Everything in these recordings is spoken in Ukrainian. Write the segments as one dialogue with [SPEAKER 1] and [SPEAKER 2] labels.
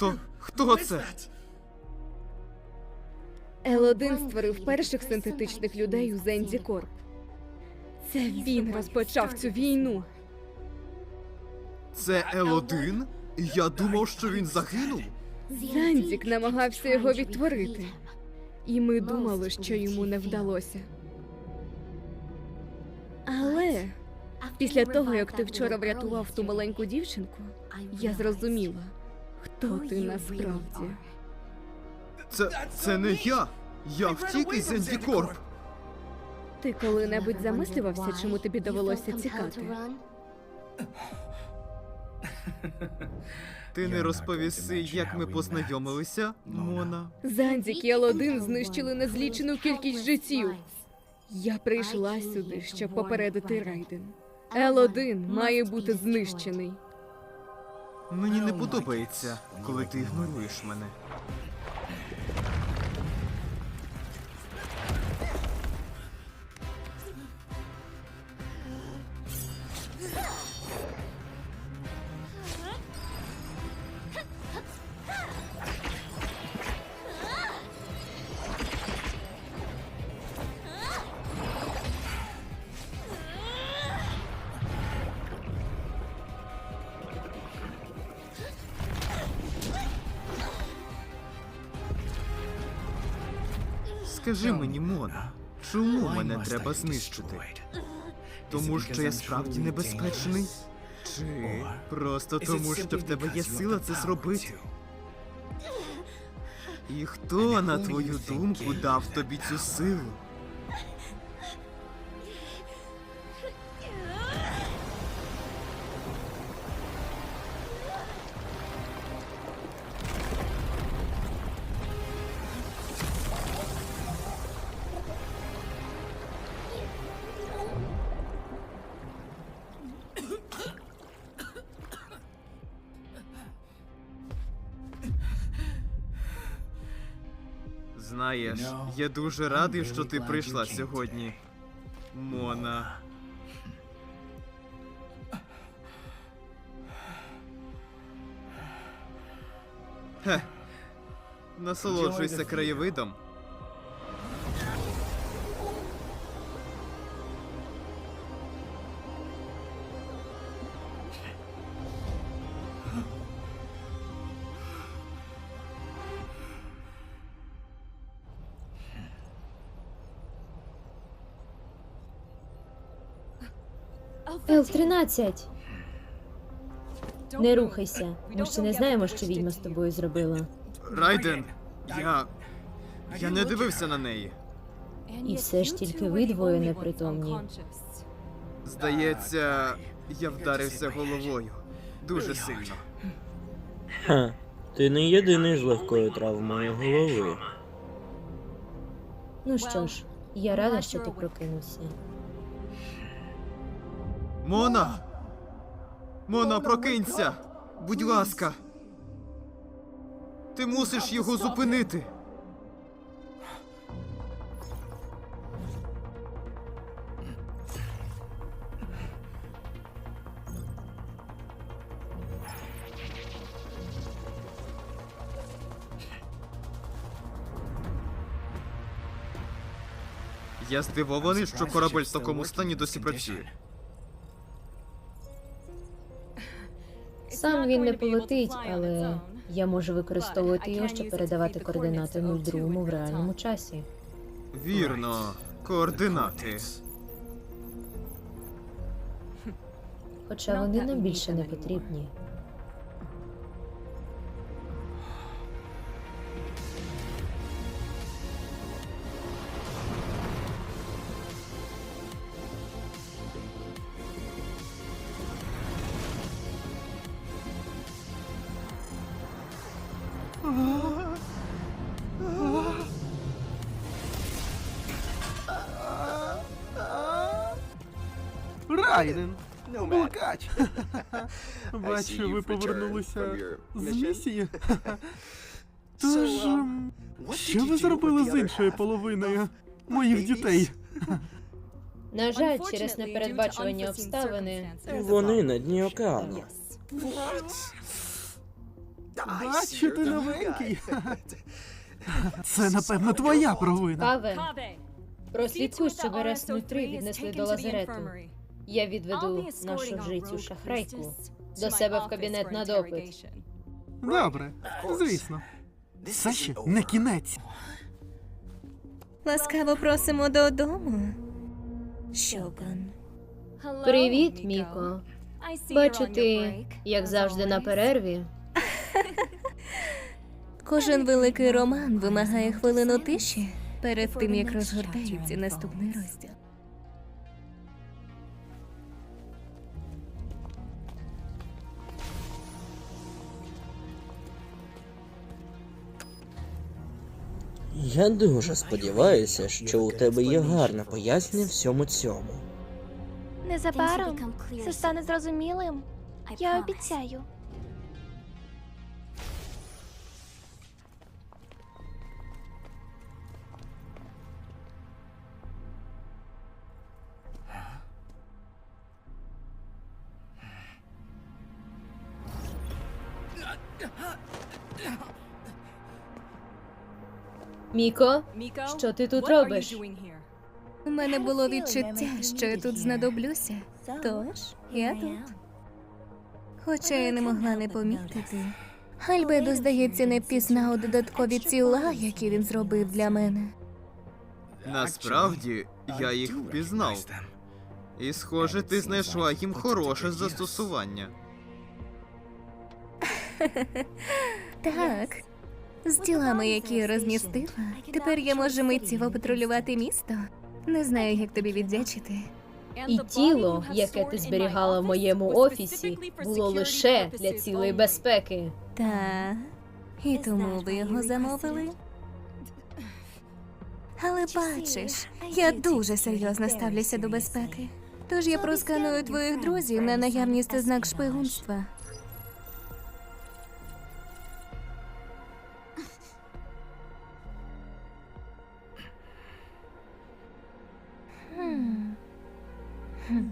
[SPEAKER 1] Хто? Хто це?
[SPEAKER 2] Ел-1 створив перших синтетичних людей у Зензі Корп. Це він розпочав цю війну.
[SPEAKER 1] Це Л1? Я думав, що він загинув.
[SPEAKER 2] Зандік намагався його відтворити. І ми думали, що йому не вдалося. Але після того, як ти вчора врятував ту маленьку дівчинку, я зрозуміла, хто ти насправді.
[SPEAKER 1] Це. це не я. Я втік із Ендікорп.
[SPEAKER 2] Ти коли-небудь замислювався, чому тобі довелося тікати?
[SPEAKER 1] Ти не розповіси, як ми познайомилися, Мона.
[SPEAKER 2] Зандік і Ел-1 знищили незлічену кількість життів. Я прийшла сюди, щоб попередити Райден. Ел-1 має бути знищений.
[SPEAKER 1] Мені не подобається, коли ти ігноруєш мене. Скажи мені, Мона, чому мене треба знищити? Тому що я справді небезпечний? Чи просто тому, що в тебе є сила це зробити? І хто, на твою думку, дав тобі цю силу? Знаєш, я дуже радий, що ти прийшла сьогодні. Мона. Хе. Насолоджуйся краєвидом.
[SPEAKER 3] Ел-13! Не рухайся. Ми ще не знаємо, що відьма з тобою зробила.
[SPEAKER 1] Райден, я. Я не дивився на неї.
[SPEAKER 3] І все ж тільки ви двоє непритомні.
[SPEAKER 1] Здається, я вдарився головою. Дуже сильно.
[SPEAKER 4] Ха, ти не єдиний з легкою травмою голови.
[SPEAKER 3] Ну що ж, я рада, що ти прокинувся.
[SPEAKER 1] Мона! Мона, прокинься! Будь ласка! Ти мусиш його зупинити. Я здивований, що корабель в такому стані досі працює.
[SPEAKER 3] Сам він не полетить, але я можу використовувати його, щоб передавати координати 02 в реальному часі.
[SPEAKER 1] Вірно, координати.
[SPEAKER 3] Хоча вони нам більше не потрібні.
[SPEAKER 5] Райден! Булкач! Бачу, ви повернулися з місії. Тож, ем, що ви зробили з іншою половиною моїх дітей?
[SPEAKER 3] На жаль, через непередбачувані обставини
[SPEAKER 4] Вони на дні океану.
[SPEAKER 5] Бачу, ти новенький. Це, напевно, твоя провина.
[SPEAKER 3] Каве, прослідкуй, щоб Вересну 3 віднесли до лазарету. Я відведу нашу жрицю шахрайку до себе в кабінет на допит.
[SPEAKER 5] Добре, звісно. Це ще не кінець.
[SPEAKER 6] Ласкаво просимо додому. Шоган.
[SPEAKER 3] Привіт, Міко. Бачу, ти, як завжди, на перерві.
[SPEAKER 6] Кожен великий роман вимагає хвилину тиші перед тим, як розгортається наступний розділ.
[SPEAKER 4] Я дуже сподіваюся, що у тебе є гарне пояснення всьому цьому.
[SPEAKER 7] Незабаром все стане зрозумілим. Я обіцяю.
[SPEAKER 3] Міко, що ти тут робиш?
[SPEAKER 6] У мене було відчуття, що я тут знадоблюся. Тож я тут. Хоча я не могла не помітити. Альбедо, здається, не впізнав додаткові тіла, які він зробив для мене.
[SPEAKER 1] Насправді, я їх впізнав. І схоже, ти знайшла їм хороше застосування.
[SPEAKER 6] Так. З тілами, які я розмістила, тепер я можу миттєво патрулювати місто. Не знаю, як тобі віддячити.
[SPEAKER 3] І тіло, яке ти зберігала в моєму офісі, було лише для цілої безпеки.
[SPEAKER 6] Так. І тому ви його замовили? Але бачиш, я дуже серйозно ставлюся до безпеки. Тож я просканую твоїх друзів на наявність ознак шпигунства.
[SPEAKER 2] Будь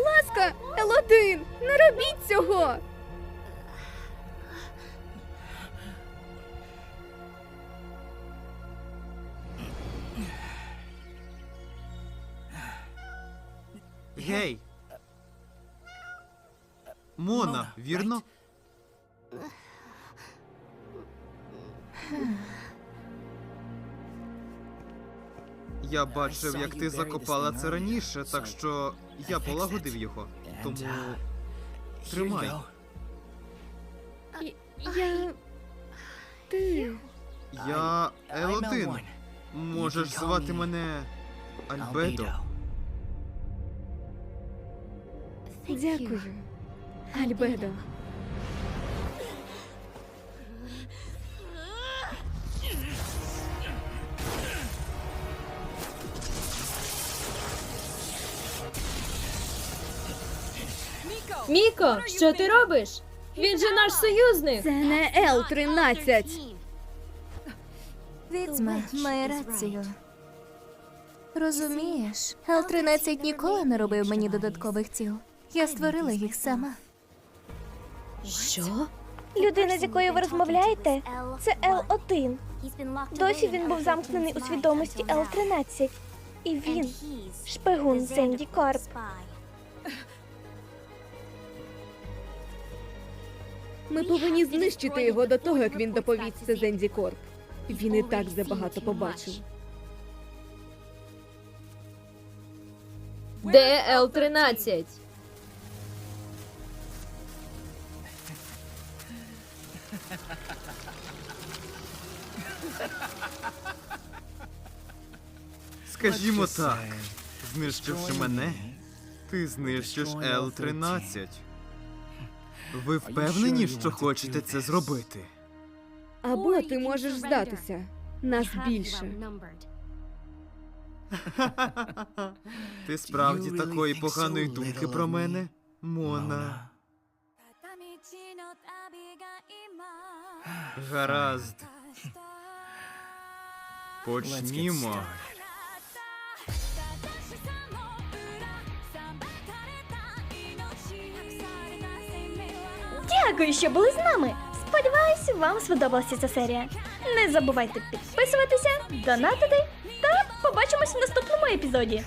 [SPEAKER 2] ласка, Елодин, не робіть цього!
[SPEAKER 1] Гей! Мона, вірно? Я бачив, як ти закопала це раніше, так що я полагодив його. Тому тримай.
[SPEAKER 2] Я. Ти.
[SPEAKER 1] Я Елодин. Можеш звати мене Альбедо.
[SPEAKER 2] Дякую. Альбедо.
[SPEAKER 3] Міко, що ти робиш? Він же наш союзник.
[SPEAKER 2] Це не Л-13.
[SPEAKER 6] Відьма має рацію. Розумієш, Л-13 ніколи не робив мені додаткових тіл. Я створила їх сама.
[SPEAKER 3] Що?
[SPEAKER 7] Людина, з якою ви розмовляєте, це Л1. Досі він був замкнений у свідомості Л13. І він шпигун Зенді Корп.
[SPEAKER 2] Ми повинні знищити його до того, як він доповісться Зенді Корп. Він і так забагато побачив.
[SPEAKER 3] Де Л-13?
[SPEAKER 1] Скажімо так, знищивши мене, ти знищиш Л-13. Ви впевнені, що хочете це зробити?
[SPEAKER 2] Або ти можеш здатися. Нас більше.
[SPEAKER 1] Ти справді такої поганої думки про мене, Мона. Гаразд.
[SPEAKER 8] Почнімо.
[SPEAKER 7] Дякую, що були з нами. Сподіваюсь, вам сподобалася ця серія. Не забувайте підписуватися, донатити та побачимось в наступному епізоді.